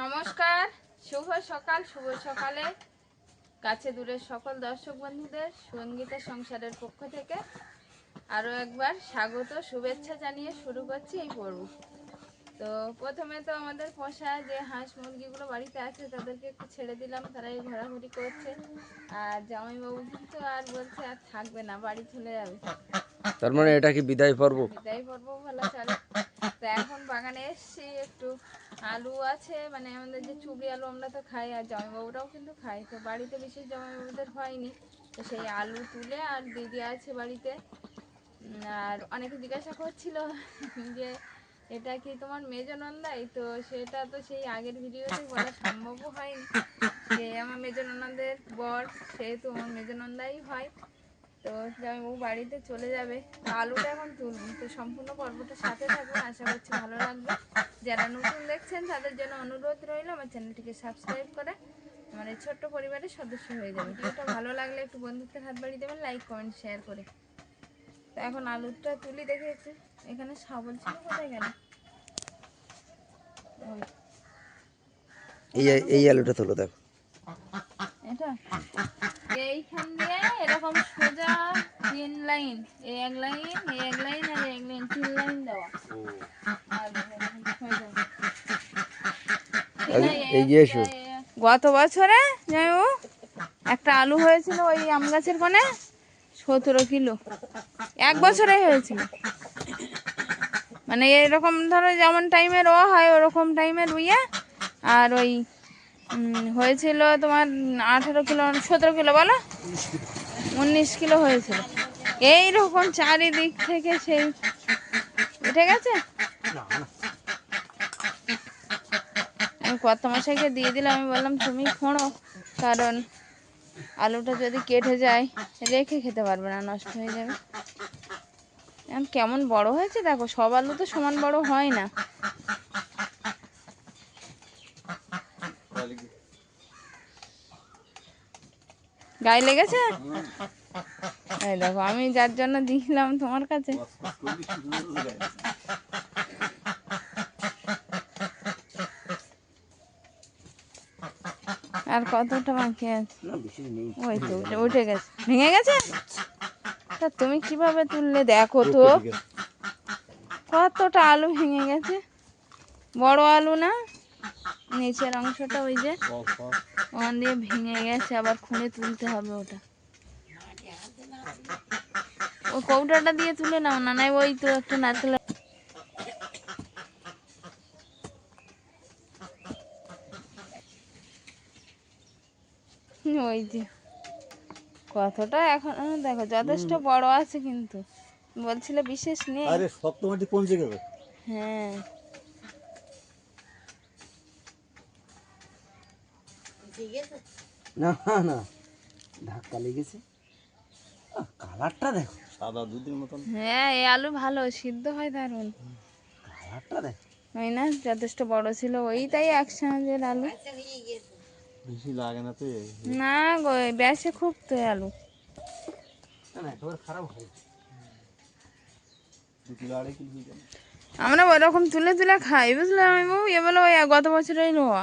নমস্কার শুভ সকাল শুভ সকালে। কাছে দূরের সকল দর্শক বন্ধুদের সঙ্গীতা সংসারের পক্ষ থেকে আরও একবার স্বাগত শুভেচ্ছা জানিয়ে শুরু করছি এই পর্ব। তো প্রথমে তো আমাদের পোষা যে হাঁস মুরগিগুলো বাড়িতে আছে তাদেরকে একটু ছেড়ে দিলাম তারা এই ঘোরাঘুরি করছে। আর জামাইবাবু কিন্তু আর বলছে আর থাকবে না বাড়ি চলে যাবে। তার মানে এটা কি বিদায় পর্ব? বিদায় পর্ব ভালো চলে। তো এখন বাগানে এসছি একটু আলু আছে মানে আমাদের যে চুবড়ি আলু আমরা তো খাই আর জামাইবাবুরাও কিন্তু খাই তো বাড়িতে বিশেষ জামাইবাবুদের হয়নি। তো সেই আলু তুলে আর দিদি আছে বাড়িতে। আর অনেকে জিজ্ঞাসা করছিল যে, এটা কি তোমার মেজ নন্দাই? তো সেটা তো সেই আগের ভিডিওতে বলা সম্ভবও হয়নি যে, আমার মেজ ননদের বর সেহেতু আমার মেজ নন্দাই হয়। তো জামাইবাবু বাড়িতে চলে যাবে। আলুটা এখন তুলবো তো সম্পূর্ণ পর্বটা সাথে থাকবেন আশা করছি ভালো লাগবে। যারা নতুন দেখছেন, তাদের জন্য অনুরোধ রইল আমার চ্যানেলটিকে সাবস্ক্রাইব করে আমার এই ছোট্ট পরিবারের সদস্য হয়ে যাবে। ভিডিওটা ভালো লাগলে একটু বন্ধুত্বের হাত বাড়িয়ে দেবেন, লাইক, কমেন্ট, শেয়ার করে। তো এখন আলুটা তুলি দেখে একটু এখানে শাবল ছিল কোথায় গেল? এই এই আলুটা তোলো দেখো। এটা? এইখান দিয়ে এরকম সোজা তিন লাইন এই এক লাইন এই এক লাইন আর এক লাইন তিন লাইন দেওয়া। গত বছরে যাইও একটা আলু হয়েছিল ওই আম গাছের কোণে সতেরো কিলো। এক বছরে হয়েছিল। মানে এরকম ধরো যেমন টাইমে রোয়া হয়, ওরকম টাইমে রুইয়ে আর ওই হয়েছিল তোমার আঠেরো কিলো, সতেরো কিলো বলো? উনিশ কিলো হয়েছিল। এই রকম চারিদিক থেকে সেই, উঠে গেছে? আমি কত মশাইকে দিয়ে দিলাম, আমি বললাম, তুমি খোঁড়ো, কারণ আলুটা যদি কেটে যায়, রেখে খেতে পারবে না, নষ্ট হয়ে যাবে। এখন কেমন বড় হয়েছে দেখো, সব আলু তো সমান বড় হয় না। গায়ে লেগেছে? এই দেখো, আমি যার জন্য দিয়েছিলাম তোমার কাছে। আর কতটা বাকি আছে? ওই তো উঠে গেছে। ভেঙে গেছে? তা তুমি কীভাবে তুললে? দেখো তো। কতটা আলু ভেঙে গেছে? বড় আলু না? নিচের অংশটা ওই যে। ওখান দিয়ে ভেঙে গেছে আবার খুঁড়ে তুলতে হবে ওটা। ও কৌটাটা দিয়ে তুলে নাও না নাই ওই তো একটা নারকেল ওই যে কতটা এখন দেখো যথেষ্ট বড় আছে কিন্তু। বলছিলে বিশেষ নেই। আরে শক্ত মাটি পৌঁছে গেল। হ্যাঁ। না না ধাক্কা লেগেছে। কালারটা দেখো। সাদা দুধের মতন। হ্যাঁ এই আলু ভালো সিদ্ধ হয় দারুণ। কালারটা দেখো। ওই না যথেষ্ট বড় ছিল ওই তাই একসঙ্গে আলু। বেশি লাগে না তো না গো ব্যাসে খুব তো আলু না একেবারে খারাপ হয় আমরা ওরকম তুলে তুলে খাই বুঝলাম আমি বাবু এ ওই গত বছরেই লোয়া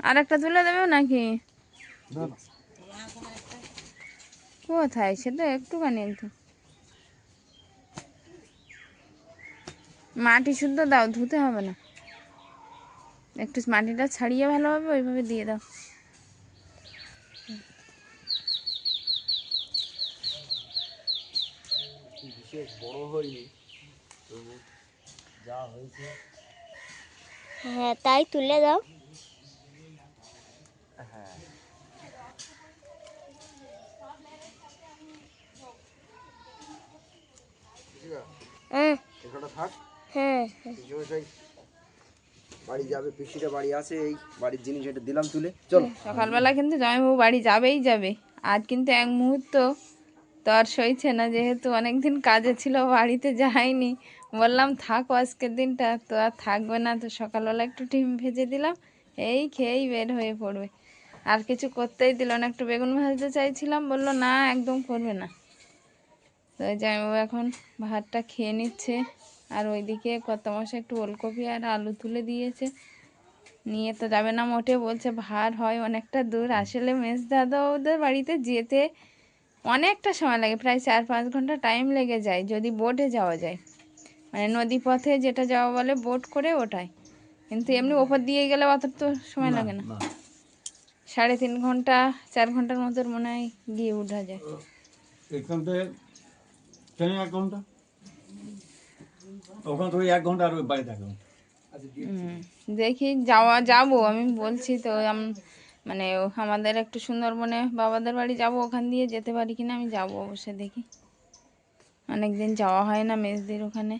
আর একটা তুলে দেবে নাকি? কোথায়? সে তো একটুখানি একটু। মাটি শুদ্ধ দাও ধুতে হবে না। একটু মাটিটা ছাড়িয়ে ভালোভাবে ওইভাবে দিয়ে দাও। হ্যাঁ তাই তুলে দাও। হ্যাঁ। হ্যাঁ এখানটা থাক হ্যাঁ পিসিমশাই বাড়ি যাবে, পিসিটা বাড়ি আছে এই বাড়ির জিনিস এটা দিলাম তুলে। চলো। সকালবেলা কিন্তু জামাইবাবু বাড়ি যাবেই যাবে। আজ কিন্তু এক মুহূর্ত তো আর সইছে না, যেহেতু অনেকদিন কাজে ছিল, বাড়িতে যায়নি। বললাম, থাকো, আজকের দিনটা তো আর থাকবে না। তো সকালবেলা একটু ডিম ভেজে দিলাম, এই খেয়েই বের হয়ে পড়বে। আর কিছু করতেই দিল না, একটু বেগুন ভাজতে চাইছিলাম, বলল, না, একদম করবে না। তো জামাইবাবু এখন ভাতটা খেয়ে নিচ্ছে। আর ওইদিকে কত মাসে একটু ওলকপি আর আলু তুলে দিয়েছে। নিয়ে তো যাবে না মোটে বলছে ভার হয় অনেকটা দূর। আসলে মেজ দাদা ওদের বাড়িতে যেতে অনেকটা সময় লাগে প্রায় চার পাঁচ ঘণ্টা টাইম লেগে যায় যদি বোটে যাওয়া যায়। মানে নদী পথে যেটা যাওয়া বলে বোট করে ওটাই। কিন্তু এমনি ওপর দিয়ে গেলে অত তো সময় লাগে না। সাড়ে তিন ঘণ্টা চার ঘণ্টার মতো মনে হয় গিয়ে উঠা যায়। এক ঘণ্টা? ওখান থেকে এক ঘণ্টা আর বাড়ি হুম, দেখি যাওয়া যাব আমি বলছি তো মানে ও- আমাদের একটু সুন্দরবনে বাবাদের বাড়ি যাব ওখান দিয়ে যেতে পারি কিনা আমি যাব অবশ্যই দেখি। অনেকদিন যাওয়া হয় না মেজদির ওখানে।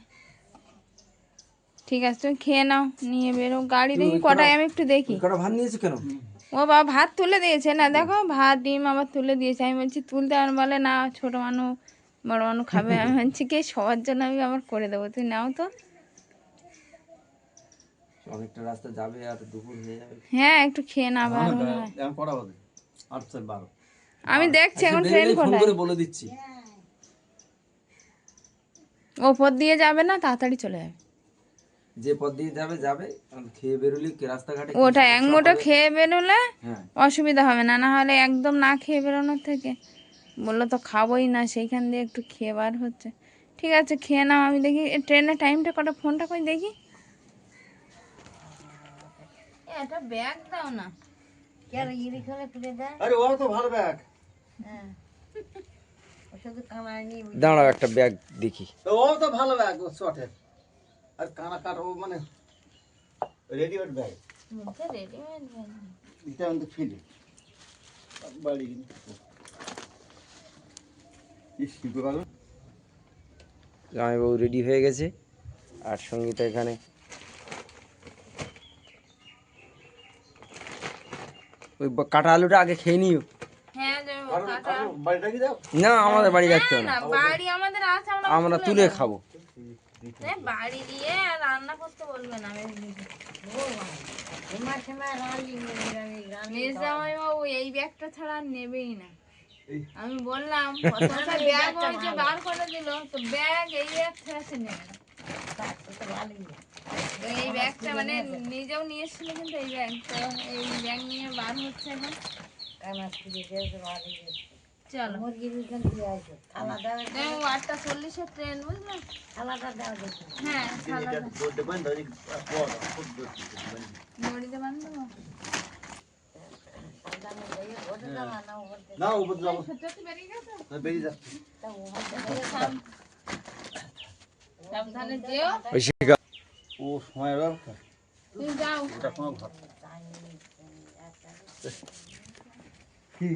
ঠিক আছে তুমি খেয়ে নাও নিয়ে বেরো গাড়ি দেখি কটায় আমি একটু দেখি। ভাত নিয়েছো কেন? ও বাবা ভাত তুলে দিয়েছে না দেখো ভাত ডিম আবার তুলে দিয়েছে আমি বলছি তুলতে আমার বলে না ছোট মানুষ বড় মানুষ খাবে। আমি বলছি কি সবার জন্য আমি আবার করে দেবো। তুই নাও তো। অনেকটা রাস্তা যাবে আর দুপুর হয়ে যাবে। হ্যাঁ একটু খেয়ে না হয়। এখন কটা বাজে? আটটা বারো। আমি দেখছি এখন ট্রেন কোথায় করে বলে দিচ্ছি। ওপর দিয়ে যাবে না তাড়াতাড়ি চলে যাবে। যে পথ দিয়ে যাবে যাবে। খেয়ে বেরোলি কি রাস্তাঘাটে ওটা এক মুঠো খেয়ে বেরোলে হ্যাঁ। অসুবিধা হবে না না হলে একদম না খেয়ে বেরোনোর থেকে। বলল তো খাবোই না সেইখান দিয়ে একটু খেয়ে বার হচ্ছে। ঠিক আছে খেয়ে নাও আমি দেখি ট্রেনের টাইমটা কটা ফোনটা করে দেখি? এটা ব্যাগ দাও না। ব্যাগ দাঁড়াও একটা ব্যাগ দেখি। ও তো ভালো ব্যাগ শর্টের আর কানা কাট ও মানে রেডিমেড ব্যাগ রেডিমেড এটা আমাদের ফিলি বাড়ি জামাইবাবু রেডি হয়ে গেছে। আর সঙ্গীতা এখানে। ওই কাটা আলুটা আগে খেয়ে নিও। হ্যাঁ না আমাদের বাড়ি রাখতে হবে না। না বাড়ি আমাদের আছে আমরা আমরা তুলে খাব। বাড়ি দিয়ে আর রান্না করতে বলবে না এই ব্যাগটা ছাড়া আর নেবেই না। আমি বললাম ব্যাগ হয়েছে বার করে দিল তো ব্যাগ এই ব্যাগ ছাড়া সে নেবে না। তো এই ব্যাগটা মানে নিজেও নিয়ে এসেছিল কিন্তু এই ব্যাগ তো এই ব্যাগ নিয়ে বার হচ্ছে এখন। চলো। এই আটটা চল্লিশের ট্রেন বুঝলে? হ্যাঁ বান্ধব না উপর যাব সত্যি বেরিয়ে গেছে বেরিয়ে যাচ্ছে সাবধানে যেও ওই শিখা ও সময় ব্যবস্থা তুমি যাও ওটা কোনো ঘর কি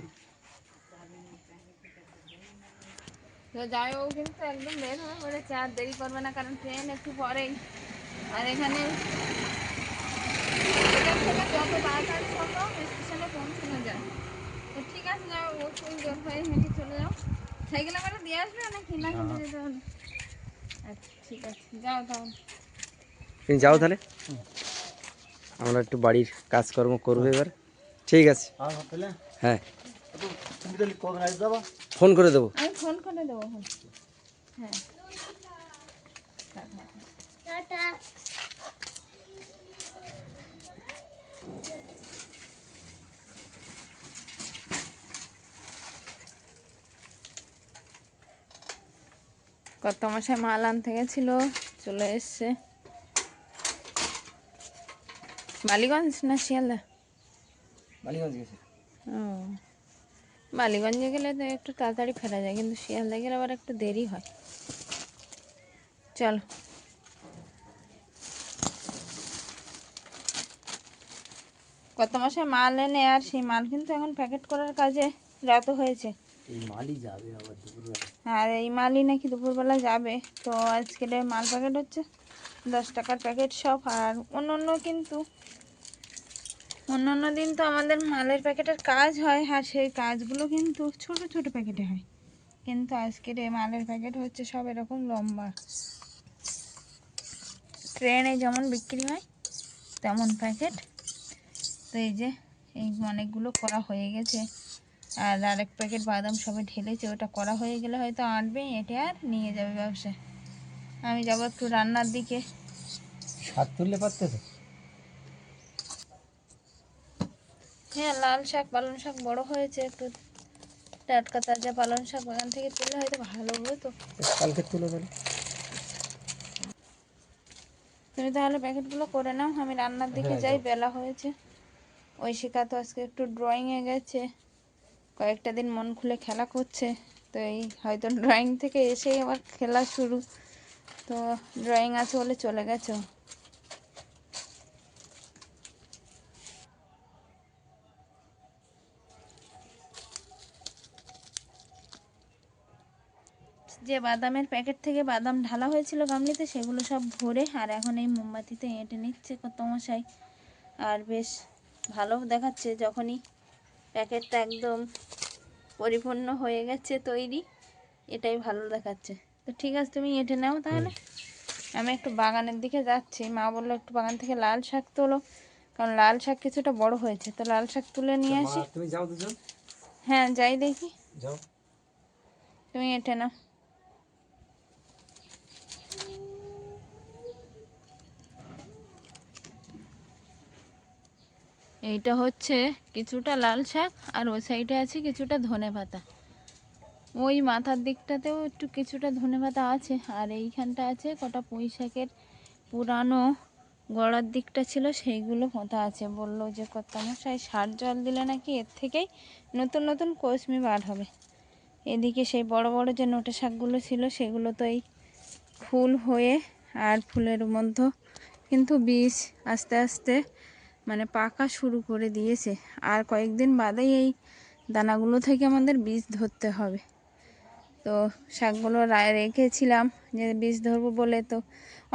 তো যাই হোক কিন্তু একদম বের হয়ে পড়েছে আর দেরি করবে না কারণ ট্রেন একটু পরেই আর এখানে এখান যত তাড়াতাড়ি সম্ভব স্টেশনে পৌঁছানো যায়। তো ঠিক আছে যাও ও তুমি হয়ে হেঁটে চলে যাও। সাইকেল আমার দিয়ে আসবে নাকি? না হেঁটে যেতে হবে। আচ্ছা ঠিক আছে যাও তাহলে তুমি যাও তাহলে। আমরা একটু বাড়ির কাজকর্ম করব এবার। ঠিক আছে। হ্যাঁ আসতে যাবা ফোন করে দেবো। আমি ফোন করে দেবো। হ্যাঁ। কত মাসে মাল আনতে গেছিল চলে এসছে। বালিগঞ্জ না শিয়ালদা? মালিগঞ্জ গেছে। ও বালিগঞ্জে গেলে তো একটু তাড়াতাড়ি ফেরা যায় কিন্তু শিয়ালদা গেলে আবার একটু দেরি হয়। চলো। কত মাসে মাল এনে আর সেই মাল কিন্তু এখন প্যাকেট করার কাজে রত হয়েছে। এই মালই যাবে আবার দুপুরবেলা। আর এই মালই নাকি দুপুরবেলা যাবে। তো আজকে মাল প্যাকেট হচ্ছে দশ টাকার প্যাকেট সব আর অন্য অন্য কিন্তু অন্য অন্য দিন তো আমাদের মালের প্যাকেটের কাজ হয় আর সেই কাজগুলো কিন্তু ছোট ছোট প্যাকেটে হয়। কিন্তু আজকের এই মালের প্যাকেট হচ্ছে সব এরকম লম্বা। ট্রেনে যেমন বিক্রি হয়, তেমন প্যাকেট তো এই যে এই অনেকগুলো করা হয়ে গেছে। আর আরেক প্যাকেট বাদাম সবে ঢেলেছে ওটা করা হয়ে গেলে হয়তো আনবে এটে আর নিয়ে যাবে ব্যবসায়। আমি যাব একটু রান্নার দিকে। হাত তুললে পারতে তো? হ্যাঁ লাল শাক পালং শাক বড় হয়েছে একটু টাটকা তাজা পালং শাক বাগান থেকে তুললে হয়তো ভালো হতো। কালকে তুলে তাহলে তুমি তাহলে প্যাকেটগুলো করে নাও আমি রান্নার দিকে যাই বেলা হয়েছে। ওই শিখা তো আজকে একটু ড্রয়িংয়ে গেছে। কয়েকটা দিন মন খুলে খেলা করছে, তো এই হয়তো ড্রয়িং থেকে এসেই আবার খেলা শুরু তো ড্রয়িং আছে বলে চলে গেছে। যে বাদামের প্যাকেট থেকে বাদাম ঢালা হয়েছিল গামলিতে, সেগুলো সব ভরে আর এখন এই মোমবাতিতে এঁটে নিচ্ছে কত মশাই আর বেশ ভালো দেখাচ্ছে যখনই প্যাকেটটা একদম পরিপূর্ণ হয়ে গেছে তৈরি। এটাই ভালো দেখাচ্ছে। তো ঠিক আছে তুমি এঁটে নাও তাহলে। আমি একটু বাগানের দিকে যাচ্ছি। মা বলল একটু বাগান থেকে লাল শাক তোলো কারণ লাল শাক কিছুটা বড় হয়েছে। তো লাল শাক তুলে নিয়ে আসি। তুমি যাও দুজন। হ্যাঁ যাই দেখি। যাও। তুমি এঁটে নাও। এইটা হচ্ছে কিছুটা লাল শাক, আর ওই সাইডে আছে কিছুটা ধনে পাতা। ওই মাথার দিকটাতেও একটু কিছুটা ধনে পাতা আছে, আর এইখানটা আছে কটা পুঁই শাকের পুরানো গড়ার দিকটা ছিল, সেইগুলো পোঁতা আছে। বলল যে কত মশাই সার জল দিলে নাকি এর থেকেই নতুন নতুন কৌশমি বার হবে। এদিকে সেই বড় বড় যে নোটে শাকগুলো ছিল, সেগুলো তো এই ফুল হয়ে আর ফুলের মধ্যে কিন্তু বীজ আস্তে আস্তে মানে পাকা শুরু করে দিয়েছে। আর কয়েকদিন বাদেই এই দানাগুলো থেকে আমাদের বীজ ধরতে হবে। তো শাকগুলো রেখেছিলাম যে বীজ ধরবো বলে তো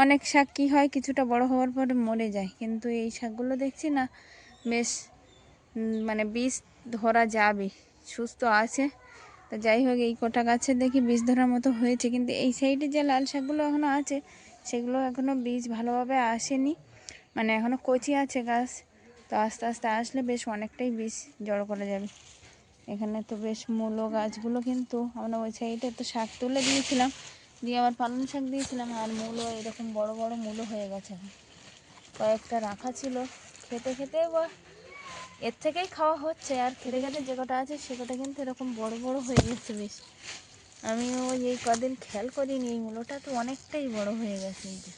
অনেক শাক কী হয় কিছুটা বড় হওয়ার পরে মরে যায়। কিন্তু এই শাকগুলো দেখছি না, বেশ মানে বীজ ধরা যাবে, সুস্থ আছে। তো যাই হোক, এই কটা গাছে দেখি বীজ ধরার মতো হয়েছে। কিন্তু এই সাইডে যে লাল শাকগুলো এখনও আছে, সেগুলো এখনও বীজ ভালোভাবে আসেনি। মানে এখনও কচি আছে গাছ। তো আস্তে আস্তে আসলে বেশ অনেকটাই বীজ জড়ো করা যাবে। এখানে তো বেশ মূলো গাছগুলো কিন্তু আমরা ওই সাইডে তো শাক তুলে দিয়েছিলাম। দিয়ে আবার পালং শাক দিয়েছিলাম আর মূলো, এরকম বড় বড় মূলো হয়ে গেছে। কয়েকটা রাখা ছিল। খেতে খেতে বা এর থেকেই খাওয়া হচ্ছে। আর খেতে খেতে যে কটা আছে সে কটা কিন্তু এরকম বড় বড় হয়ে গেছে বেশ। আমি ওই এই কদিন খেয়াল করিনি, এই মূলোটা তো অনেকটাই বড় হয়ে গেছে। এই যে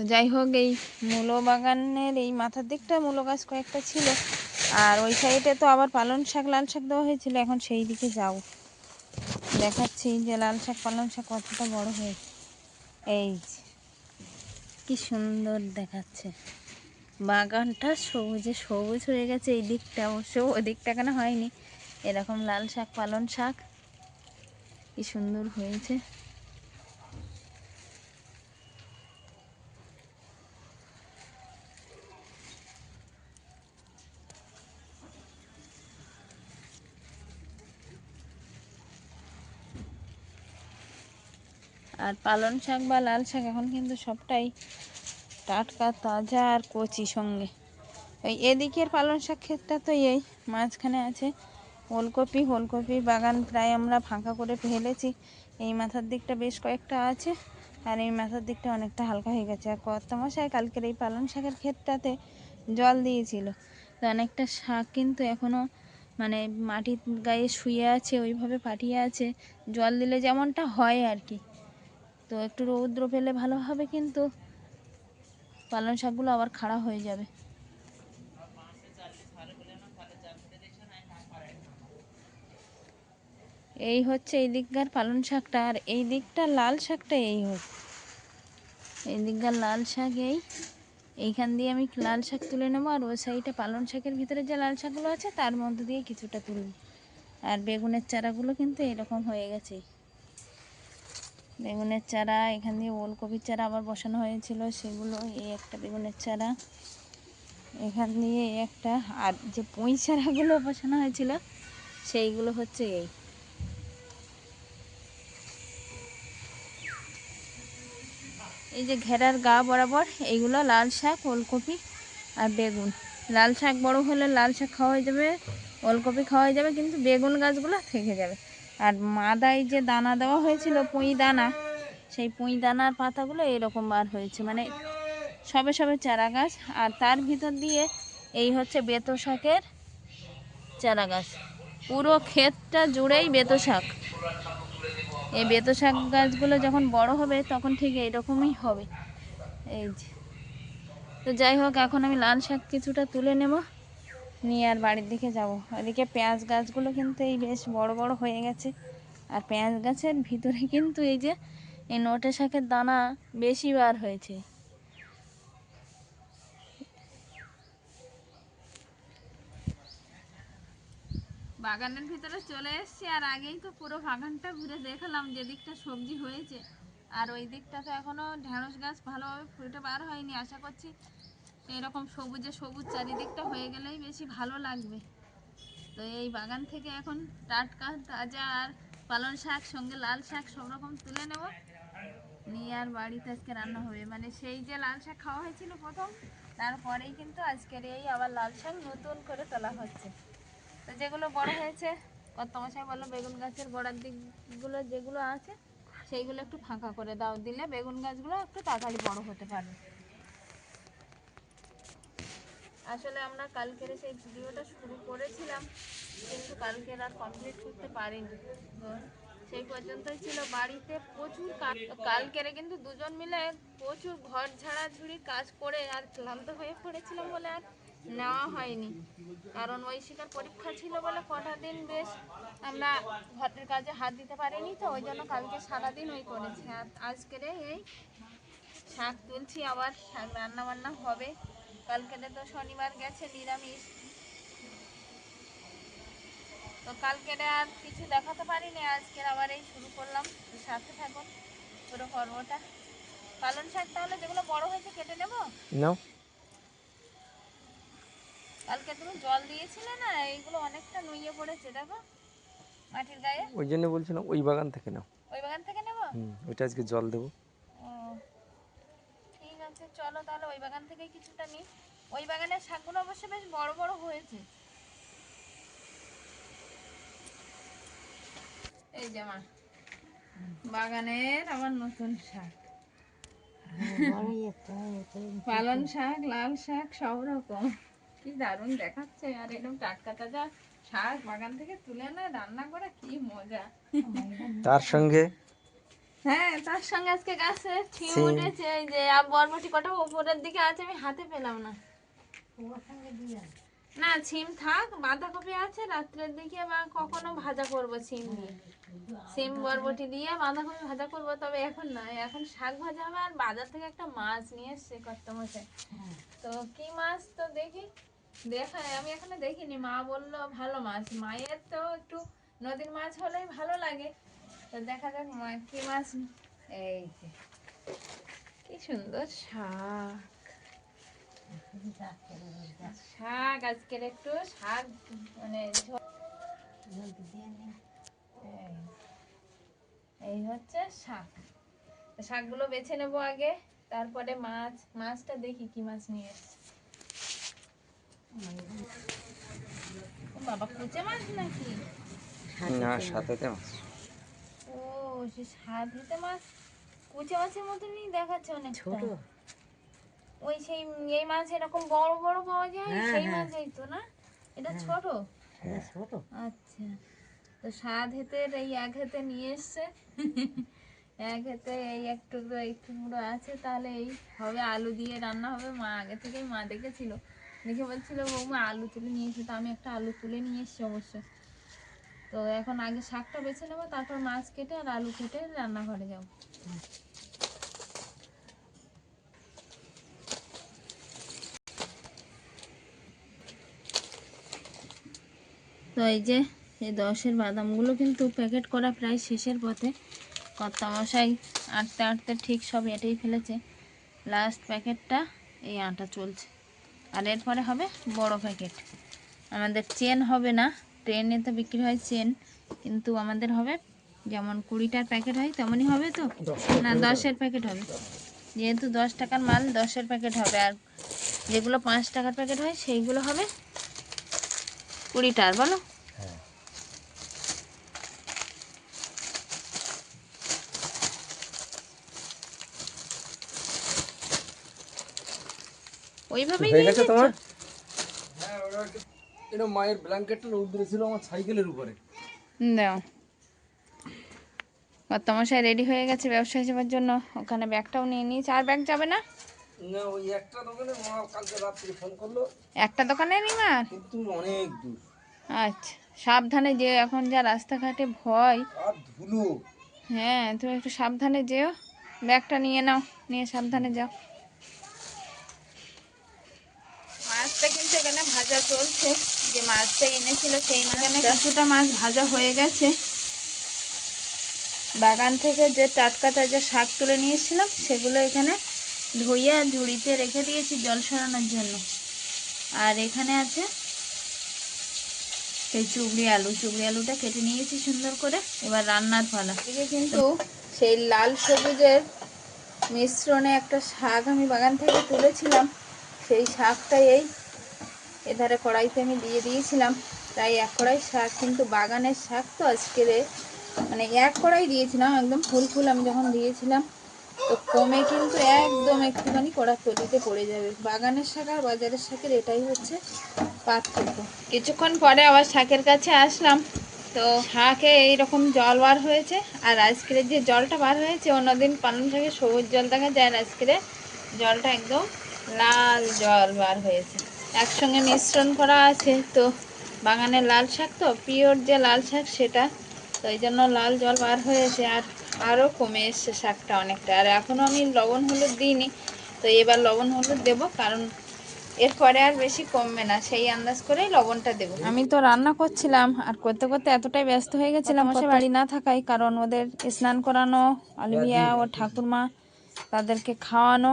তো যাই হোক, এই মূলো বাগানের এই মাথার দিকটা, মূলো গাছ কয়েকটা ছিল। আর ওই সাইডে তো আবার পালং শাক, লাল শাক দেওয়া হয়েছিল। এখন সেই দিকে যাও। দেখাচ্ছি যে লাল শাক, পালং শাক কতটা বড় হয়েছে। এই। কি সুন্দর দেখাচ্ছে। বাগানটা সবুজে সবুজ হয়ে গেছে, এই দিকটা অবশ্য ওই দিকটা কেন হয়নি। এরকম লাল শাক, পালং শাক, কি সুন্দর হয়েছে। আর পালং শাক বা লাল শাক এখন কিন্তু সবটাই টাটকা, তাজা আর কচি সঙ্গে। ওই এদিকের পালং শাক ক্ষেতটা তো এই মাঝখানে আছে। ওলকপি ওলকপি বাগান প্রায় আমরা ফাঁকা করে ফেলেছি। এই মাথার দিকটা বেশ কয়েকটা আছে আর এই মাথার দিকটা অনেকটা হালকা হয়ে গেছে। আর কত মশাই কালকের এই পালং শাকের ক্ষেতটাতে জল দিয়েছিল। তো অনেকটা শাক কিন্তু এখনও মানে মাটির গায়ে শুয়ে আছে, ওইভাবে পাঠিয়ে আছে। জল দিলে যেমনটা হয় আর কি। তো একটু রৌদ্র পেলে ভালো হবে কিন্তু পালং শাকগুলো আবার খাড়া হয়ে যাবে। এই হচ্ছে এই দিককার পালং শাকটা, আর এই দিকটা লাল শাকটা এই হোক এই দিককার লাল শাক এই। এইখান দিয়ে আমি লাল শাক তুলে নেব, আর ওই সাইডে পালং শাকের ভিতরে যে লাল শাকগুলো আছে, তার মধ্যে দিয়ে কিছুটা তুলব। আর বেগুনের চারাগুলো কিন্তু এরকম হয়ে গেছে। বেগুনের চারা, এখান দিয়ে ওলকপির চারা আবার বসানো হয়েছিল, সেগুলো এই একটা বেগুনের চারা। এখান দিয়ে একটা, আর যে পুঁই চারাগুলো বসানো হয়েছিল, সেইগুলো হচ্ছে এই। এই যে ঘেরার গা বরাবর, এইগুলো লাল শাক, ওলকপি আর বেগুন। লাল শাক বড় হলে লাল শাক খাওয়া হয়ে যাবে, ওলকপি খাওয়া হয়ে যাবে, কিন্তু বেগুন গাছগুলো থেকে যাবে। আর মাদায় যে দানা দেওয়া হয়েছিল, পুঁই দানা, সেই পুঁই দানার পাতাগুলো এরকম বার হয়েছে। মানে সবে সবে চারা গাছ, আর তার ভিতর দিয়ে এই হচ্ছে বেতো শাকের চারা গাছ। পুরো ক্ষেতটা জুড়েই বেতো শাক। এই বেতো শাক গাছগুলো যখন বড় হবে, তখন ঠিক এইরকমই হবে। এই যে। তো যাই হোক, এখন আমি লাল শাক কিছুটা তুলে নেব। নিয়ে আর বাড়ির দিকে যাব। এদিকে পেঁয়াজ গাছগুলো কিন্তু এই বেশ বড় বড় হয়ে গেছে। আর পেঁয়াজ গাছের ভিতরে কিন্তু এই যে, এই নোটে শাকের দানা বেশি বার হয়েছে। বাগানের ভিতরে চলে এসেছি, আর আগেই তো পুরো বাগানটা ঘুরে দেখালাম যে দিকটা সবজি হয়েছে। আর ওই দিকটা তো এখনও ঢেঁড়স গাছ ভালোভাবে ফুটে বার হয়নি, আশা করছি এরকম সবুজে সবুজ চারিদিকটা হয়ে গেলেই বেশি ভালো লাগবে। তো এই বাগান থেকে এখন টাটকা, তাজা আর পালং শাক, সঙ্গে লাল শাক সব রকম তুলে নেব। নিয়ে আর বাড়িতে আজকে রান্না হবে। মানে সেই যে লাল শাক খাওয়া হয়েছিল প্রথম, তারপরেই কিন্তু আজকের এই আবার লাল শাক নতুন করে তোলা হচ্ছে। তো যেগুলো বড় হয়েছে কত মশাই বলল বেগুন গাছের গোড়ার দিকগুলো যেগুলো আছে, সেইগুলো একটু ফাঁকা করে দাও। দিলে বেগুন গাছগুলো একটু তাড়াতাড়ি বড় হতে পারবে। আসলে আমরা কালকের সেই ভিডিওটা শুরু করেছিলাম, কিন্তু কালকের আর কমপ্লিট করতে পারিনি। সেই পর্যন্তই ছিল বাড়িতে প্রচুর কালকেরে কিন্তু দুজন মিলে প্রচুর ঘর ঝাড়াঝুড়ি কাজ করে আর ক্লান্ত হয়ে পড়েছিলাম বলে আর নেওয়া হয়নি। কারণ ঐশিকার পরীক্ষা ছিল বলে কটা দিন বেশ আমরা ঘরের কাজে হাত দিতে পারিনি তো, ওই জন্য কালকে সারাদিন ওই করেছি। আর আজকের এই শাক তুলছি, আবার শাক রান্না বান্না হবে। কালকে তো শনিবার গেছে নিরামিষ। তো কালকে আর কিছু দেখাতে পারিনি আজকের আবার এই শুরু করলাম। সাথে থাকুন পুরো পর্বটা। পালন শাক তাহলে যেগুলো বড় হয়েছে কেটে নেব? নাও। কালকে তুমি জল দিয়েছিলে না এইগুলো অনেকটা নুইয়ে পড়েছে দেখো। মাটির গায়ে। ওই জন্য বলছিলাম ওই বাগান থেকে নাও। ওই বাগান থেকে নেব? হুম ওইটা আজকে জল দেবো। আছে চলো তাহলে ওই বাগান থেকে কিছুটা নিই। ওই বাগানের শাকগুলো অবশ্য বেশ বড় বড় হয়েছে। এই যে মা বাগানের আমার নতুন শাক। পালং শাক, লাল শাক, সব রকম। কি দারুণ দেখাচ্ছে। আর এরকম টাটকা তাজা শাক বাগান থেকে তুলে না রান্না করা, কি মজা। তার সঙ্গে হ্যাঁ তার সঙ্গে আজকে গাছে ছিম উঠেছে এই যে বরবটি কটা উপরের দিকে আছে আমি হাতে পেলাম না। না ছিম থাক বাঁধাকপি আছে রাত্রের দিকে বা কখনো ভাজা করব সিম দিয়ে। সিম বরবটি দিয়ে বাঁধাকপি ভাজা করব তবে এখন না এখন শাক ভাজা হবে আর বাজার থেকে একটা মাছ নিয়ে এসছে কর্তমশাই। তো কি মাছ তো দেখি? দেখা আমি এখনও দেখিনি মা বলল ভালো মাছ মায়ের তো একটু নদীর মাছ হলেই ভালো লাগে। তো দেখা যাক মা কি মাছ। এই যে, কি সুন্দর শাক। শাক, আজকের একটু শাক মানে এই। হচ্ছে শাক। শাকগুলো বেছে নেব আগে, তারপরে মাছ, মাছটা দেখি কি মাছ নিয়ে এসছে। বাবা, কুচে মাছ নাকি? না সাথে মাছ। মাছ কুচে মাছের মতনই দেখাচ্ছে অনেক ছোট। ওই সেই এই মাছ এরকম বড় বড় পাওয়া যায় সেই মাছ এই তো না? এটা ছোট? আচ্ছা। তো হেতের এই এক হেতে নিয়ে এসছে। এক হেতে এই এক টুকরো এই টুকরো আছে তাহলে এই হবে আলু দিয়ে রান্না হবে। মা আগে থেকেই মা দেখেছিল। দেখে বলছিল বৌমা আলু তুলে নিয়ে এসে। তো আমি একটা আলু তুলে নিয়ে এসছি অবশ্য। তো এখন আগে শাকটা বেছে নেব, তারপর মাছ কেটে আর আলু কেটে রান্নাঘরে যাব। তো এই যে, এই দশের বাদামগুলো কিন্তু প্যাকেট করা প্রায় শেষের পথে। কর্তামশাই আটতে আটতে ঠিক সব এটেই ফেলেছে। লাস্ট প্যাকেটটা এই আটা চলছে। আর এরপরে হবে বড় প্যাকেট। আমাদের চেন হবে না। ট্রেনে তো বিক্রি হয় চেন কিন্তু আমাদের হবে যেমন কুড়িটার প্যাকেট হয় তেমনই হবে তো? না দশের প্যাকেট হবে। যেহেতু দশ টাকার মাল দশের প্যাকেট হবে। আর যেগুলো পাঁচ টাকার প্যাকেট হয় সেইগুলো হবে কুড়িটার বলো? ওইভাবেই হয়ে গেছে? তোমার? এটা মায়ের ব্ল্যাঙ্কেটটা রৌদ্রে ছিল আমার সাইকেলের উপরে। দাও। রেডি হয়ে গেছে ব্যবসা হিসেবের জন্য। ওখানে ব্যাগটাও নিয়ে নিয়েছে। আর ব্যাগ যাবে না? না ওই একটা দোকানে মা কালকে রাত্রে ফোন করল। একটা দোকানে নিমার কিন্তু অনেক দূর। আচ্ছা সাবধানে যেও। এখন যা রাস্তাঘাটে ভয়। আর ধুলো। হ্যাঁ তুমি একটু সাবধানে যেও। ব্যাগটা নিয়ে নাও। নিয়ে সাবধানে যাও। মাছটা কিন্তু এখানে ভাজা চলছে। যে মাছটা এনেছিল সেই মাছখানে কিছুটা মাছ ভাজা হয়ে গেছে। বাগান থেকে যে টাটকা তাজা শাক তুলে নিয়েছিলাম সেগুলো এখানে ধুইয়া ঝুড়িতে রেখে দিয়েছি জল সরানোর জন্য। আর এখানে আছে সেই চুবড়ি আলু। চুবড়ি আলুটা কেটে নিয়েছি সুন্দর করে। এবার রান্নার পালা। এদিকে কিন্তু সেই লাল সবুজের মিশ্রণে একটা শাক আমি বাগান থেকে তুলেছিলাম। সেই শাকটাই এই এধারে কড়াইতে আমি দিয়ে দিয়েছিলাম। তাই এক কড়াই শাক, কিন্তু বাগানের শাক তো আজকের মানে এক কড়াই দিয়েছিলাম, একদম ফুল ফুল আমি যখন দিয়েছিলাম, তো কমে কিন্তু একদম একটুখানি কড়ার তলিতে পড়ে যাবে। বাগানের শাক আর বাজারের শাকের এটাই হচ্ছে পার্থক্য। কিছুক্ষণ পরে আবার শাকের কাছে আসলাম। তো শাকে এইরকম জল বার হয়েছে, আর আজকের যে জলটা বার হয়েছে, অন্যদিন পালং শাকে সবুজ জল দেখা যায়, আর আজকের জলটা একদম লাল জল বার হয়েছে। একসঙ্গে মিশ্রণ করা আছে। তো বাগানের লাল শাক তো পিওর যে লাল শাক সেটা। তো এই জন্য লাল জল বার হয়েছে আর আরও কমে এসছে শাকটা অনেকটা। আর এখনও আমি লবণ হলুদ দিইনি। তো এবার লবণ হলুদ দেবো কারণ এরপরে আর বেশি কমবে না। সেই আন্দাজ করেই লবণটা দেবো। আমি তো রান্না করছিলাম আর করতে করতে এতটাই ব্যস্ত হয়ে গেছিলাম ওসে বাড়ি না থাকায় কারণ ওদের স্নান করানো অলিভিয়া ও ঠাকুরমা তাদেরকে খাওয়ানো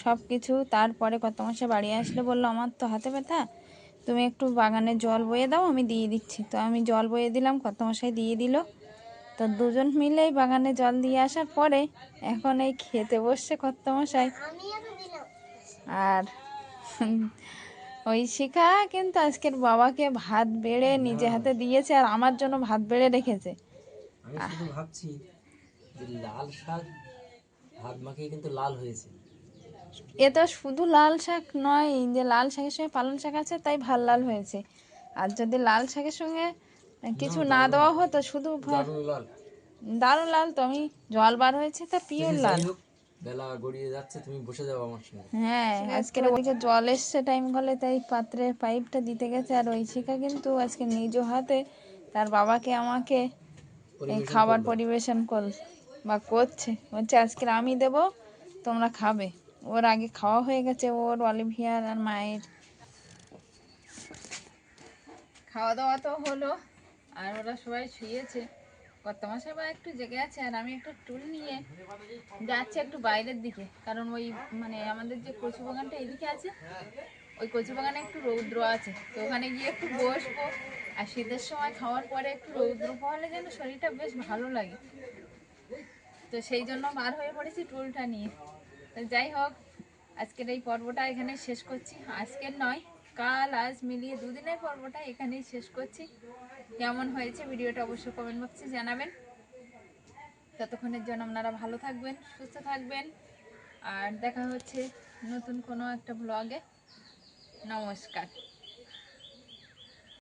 সব কিছু তারপরে কত মাসে বাড়ি আসলে বলল আমার তো হাতে ব্যথা তুমি একটু বাগানে জল বয়ে দাও আমি দিয়ে দিচ্ছি। তো আমি জল বয়ে দিলাম কত মশাই দিয়ে দিল। তো দুজন মিলেই বাগানে জল দিয়ে আসার পরে এখন এই খেতে বসছে কর্তামশাই। আর ওই শিখা কিন্তু আজকের বাবাকে ভাত বেড়ে নিজে হাতে দিয়েছে আর আমার জন্য ভাত বেড়ে রেখেছে। আমি শুধু ভাবছি লাল শাক ভাত মাখিয়ে কিন্তু লাল হয়েছে। এ তো শুধু লাল শাক নয় যে লাল শাকের সঙ্গে পালং শাক আছে তাই ভালো লাল হয়েছে। আর যদি লাল শাকের সঙ্গে কিছু না দেওয়া হতো শুধু দারুণ লাল। তো আমি জল বার হয়েছে তা পিওর লাল। বেলা গড়িয়ে যাচ্ছে তুমি বসে যাও আমার সঙ্গে। হ্যাঁ আজকের ওদিকে জল এসছে টাইম হলে তাই পাত্রে পাইপটা দিতে গেছে আর ওই শিখা কিন্তু আজকে নিজ হাতে তার বাবাকে আমাকে এই খাবার পরিবেশন কর বা করছে। বলছে আজকে আমি দেব তোমরা খাবে। ওর আগে খাওয়া হয়ে গেছে, ওর, অলিভিয়ার আর মায়ের। খাওয়া দাওয়া তো হলো, আর ওরা সবাই শুয়েছে। কত মাসে বা একটু জেগে আছে, আর আমি একটা টুল নিয়ে যাচ্ছি একটু বাইরের দিকে। কারণ ওই মানে আমাদের যে কচু বাগানটা এদিকে আছে, ওই কচু বাগানে একটু রৌদ্র আছে। তো ওখানে গিয়ে একটু বসবো, আর শীতের সময় খাওয়ার পরে একটু রৌদ্র পাওয়ালে যেন শরীরটা বেশ ভালো লাগে। তো সেই জন্য বার হয়ে পড়েছি টুলটা নিয়ে। যাই হোক, আজকের এই পর্বটা এখানে শেষ করছি। আজকের নয়, কাল আজ মিলিয়ে দুদিনের পর্বটা এখানেই শেষ করছি। কেমন হয়েছে ভিডিওটা অবশ্যই কমেন্ট বক্সে জানাবেন। ততক্ষণের জন্য আপনারা ভালো থাকবেন, সুস্থ থাকবেন। আর দেখা হচ্ছে নতুন কোনো একটা ব্লগে নমস্কার।